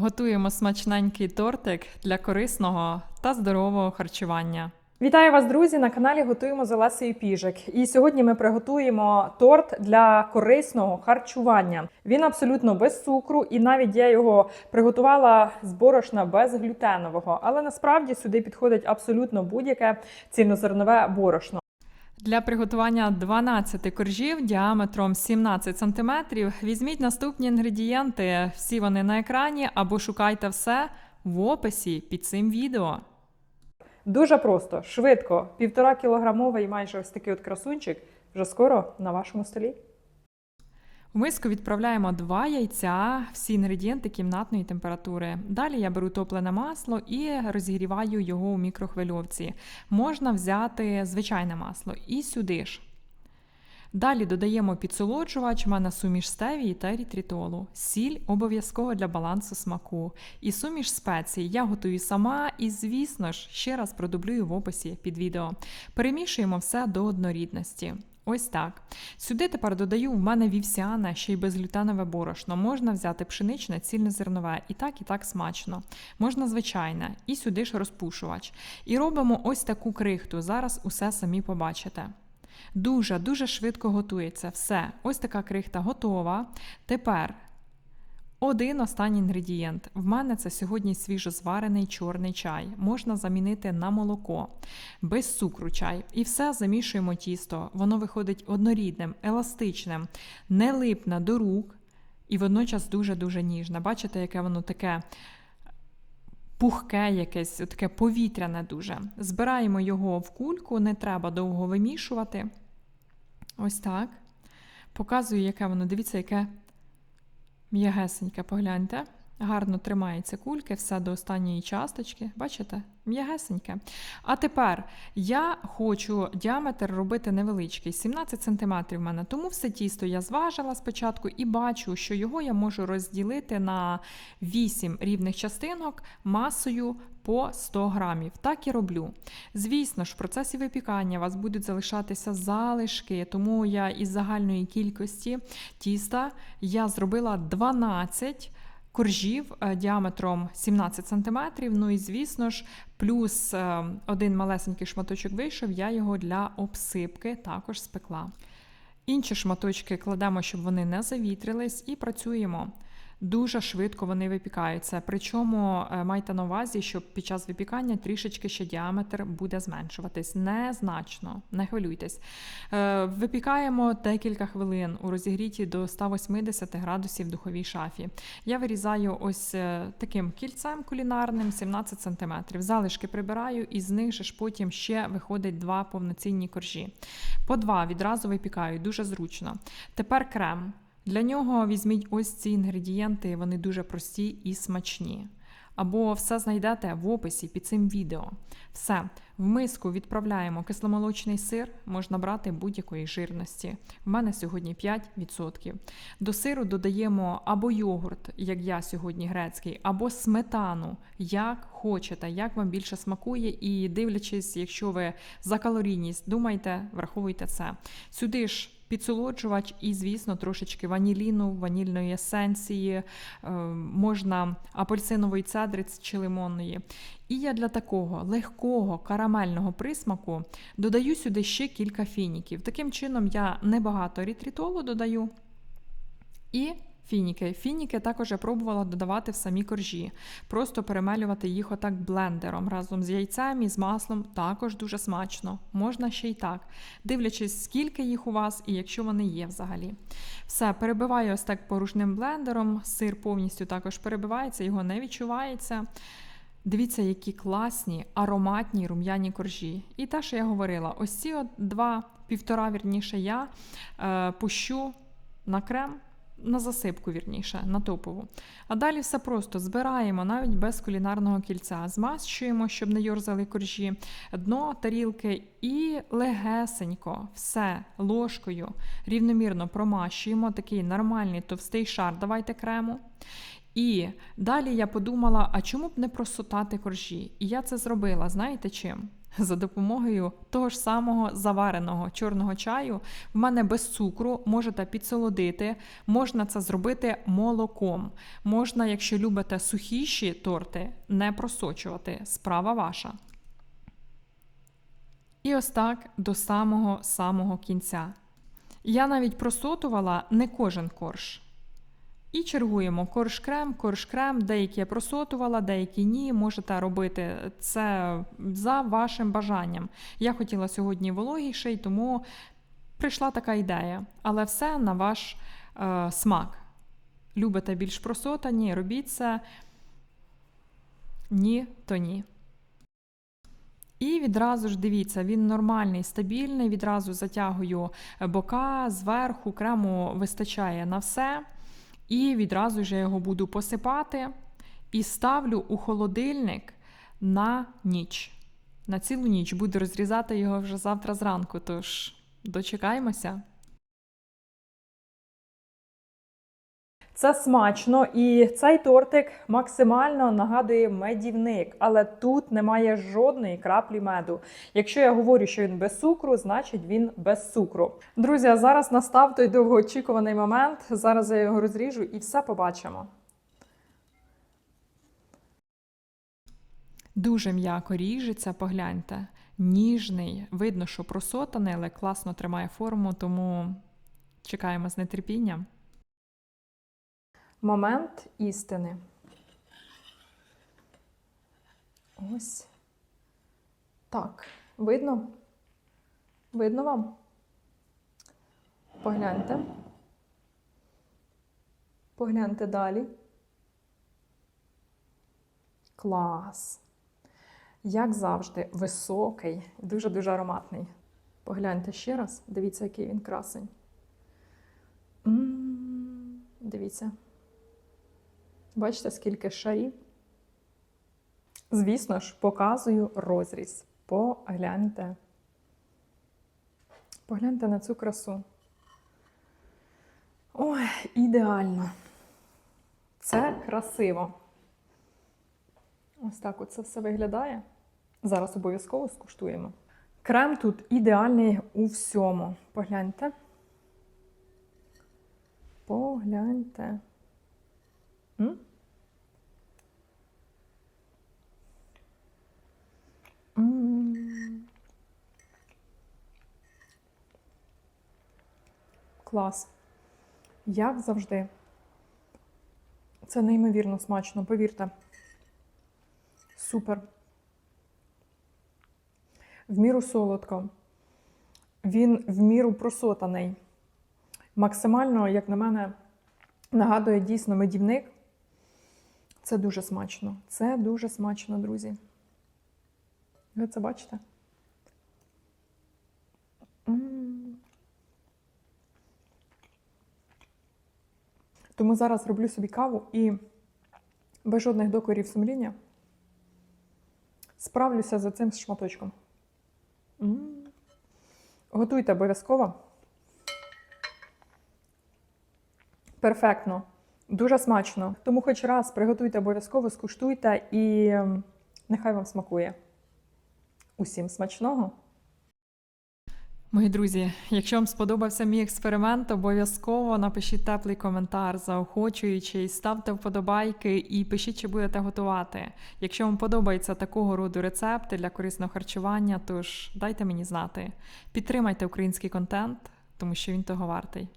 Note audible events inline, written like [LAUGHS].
Готуємо смачненький тортик для корисного та здорового харчування. Вітаю вас, друзі! На каналі готуємо з Олесею Піжик. І сьогодні ми приготуємо торт для корисного харчування. Він абсолютно без цукру, і навіть я його приготувала з борошна безглютенового. Але насправді сюди підходить абсолютно будь-яке цільнозернове борошно. Для приготування 12 коржів діаметром 17 см візьміть наступні інгредієнти. Всі вони на екрані або шукайте все в описі під цим відео. Дуже просто, швидко, півтора кілограмовий майже ось такий от красунчик. Вже скоро на вашому столі. В миску відправляємо 2 яйця, всі інгредієнти кімнатної температури. Далі я беру топлене масло і розігріваю його у мікрохвильовці. Можна взяти звичайне масло і сюди ж. Далі додаємо підсолоджувач, в мене суміш стевії та ерітритолу. Сіль обов'язково для балансу смаку. І суміш спецій я готую сама і, звісно ж, ще раз продублюю в описі під відео. Перемішуємо все до однорідності. Ось так. Сюди тепер додаю в мене вівсяне, ще й безглютенове борошно. Можна взяти пшеничне, цільнозернове, і так, і так смачно. Можна звичайне, і сюди ж розпушувач. І робимо ось таку крихту. Зараз усе самі побачите. Дуже дуже швидко готується. Все, ось така крихта готова. Тепер один останній інгредієнт. В мене це сьогодні свіжозварений чорний чай. Можна замінити на молоко, без цукру чай. І все замішуємо тісто. Воно виходить однорідним, еластичним, не липне до рук і водночас дуже-дуже ніжне. Бачите, яке воно таке пухке якесь, таке повітряне дуже. Збираємо його в кульку, не треба довго вимішувати. Ось так. Показую, яке воно. Дивіться, яке м'ягесеньке, погляньте. Гарно тримається кульки, все до останньої часточки. Бачите? М'ягесеньке. А тепер я хочу діаметр робити невеличкий, 17 см в мене. Тому все тісто я зважила спочатку і бачу, що його я можу розділити на 8 рівних частинок масою по 100 грамів. Так і роблю. Звісно ж, в процесі випікання у вас будуть залишатися залишки, тому я із загальної кількості тіста я зробила 12 коржів е, діаметром 17 см. Ну і, звісно ж, плюс е, один малесенький шматочок вийшов, я його для обсипки також спекла. Інші шматочки кладемо, щоб вони не завітрились, і працюємо. Дуже швидко вони випікаються. Причому е, майте на увазі, що під час випікання трішечки ще діаметр буде зменшуватись. Незначно, не хвилюйтесь. Е, Випікаємо декілька хвилин у розігріті до 180 градусів духовій шафі. Я вирізаю ось е, таким кільцем кулінарним 17 см. Залишки прибираю, і з них же ж потім ще виходить два повноцінні коржі. По два відразу випікаю, дуже зручно. Тепер крем. Для нього візьміть ось ці інгредієнти, вони дуже прості і смачні. Або все знайдете в описі під цим відео. Все, в миску відправляємо кисломолочний сир, можна брати будь-якої жирності. В мене сьогодні 5%. До сиру додаємо або йогурт, як я сьогодні грецький, або сметану, як хочете, як вам більше смакує, і дивлячись, якщо ви за калорійність думайте, враховуйте це. Сюди ж підсолоджувач і, звісно, трошечки ваніліну, ванільної есенції, е, можна апельсинової цедри чи лимонної. І я для такого легкого карамельного присмаку додаю сюди ще кілька фініків. Таким чином, я небагато рітрітолу додаю. І Фініки. Фініки також я пробувала додавати в самі коржі, просто перемелювати їх отак блендером разом з яйцем і з маслом також дуже смачно. Можна ще й так, дивлячись, скільки їх у вас і якщо вони є взагалі. Все, перебиваю ось так порушним блендером, сир повністю також перебивається, його не відчувається. Дивіться, які класні, ароматні рум'яні коржі. І те, що я говорила, ось ці от два, півтора, вірніше, я е, пущу на крем на засипку, вірніше, на топову. А далі все просто збираємо навіть без кулінарного кільця, змащуємо, щоб не йорзали коржі, дно тарілки і легесенько все ложкою рівномірно промащуємо такий нормальний товстий шар. Давайте крему. І далі я подумала, а чому б не просотати коржі? І я це зробила, знаєте чим? [LAUGHS] за допомогою того ж самого завареного чорного чаю. В мене без цукру можете підсолодити. Можна це зробити молоком. Можна, якщо любите сухіші торти, не просочувати. Справа ваша. І ось так до самого самого кінця. Я навіть просотувала не кожен корж. І чергуємо корж-крем, корж-крем, деякі я просотувала, деякі ні. Можете робити це за вашим бажанням. Я хотіла сьогодні вологіший, тому прийшла така ідея. Але все на ваш е, смак. Любите більш просотані, робіть це. Ні, то ні. І відразу ж дивіться, він нормальний, стабільний. Відразу затягую бока зверху, крему вистачає на все. І відразу ж я його буду посипати і ставлю у холодильник на ніч. На цілу ніч буду розрізати його вже завтра зранку. Тож дочекаємося. Це смачно, і цей тортик максимально нагадує медівник, але тут немає жодної краплі меду. Якщо я говорю, що він без цукру, значить він без цукру. Друзі, а зараз настав той довгоочікуваний момент. Зараз я його розріжу і все побачимо. Дуже м'яко ріжеться, погляньте. Ніжний, видно, що просотаний, але класно тримає форму, тому чекаємо з нетерпінням. Момент істини. Ось. Так. Видно? Видно вам? Погляньте. Погляньте далі. Клас. Як завжди, високий, дуже-дуже ароматний. Погляньте ще раз. Дивіться, який він красень. М, Дивіться. Бачите, скільки шарів? Звісно ж, показую розріз. Погляньте. Погляньте на цю красу. Ой, ідеально. Це красиво. Ось так оце все виглядає. Зараз обов'язково скуштуємо. Крем тут ідеальний у всьому. Погляньте. Погляньте. М? Клас. Як завжди. Це неймовірно смачно, повірте. Супер. В міру солодко. Він в міру просотаний. Максимально, як на мене, нагадує дійсно медівник. Це дуже смачно. Це дуже смачно, друзі. Ви це бачите? Тому зараз роблю собі каву і без жодних докорів сумління справлюся за цим шматочком. М. Готуйте обов'язково. Перфектно. Дуже смачно. Тому хоч раз приготуйте обов'язково, скуштуйте і ем, нехай вам смакує. Усім смачного! Мої друзі, якщо вам сподобався мій експеримент, обов'язково напишіть теплий коментар, заохочуючий, ставте вподобайки і пишіть, чи будете готувати. Якщо вам подобаються такого роду рецепти для корисного харчування, тож дайте мені знати. Підтримайте український контент, тому що він того вартий.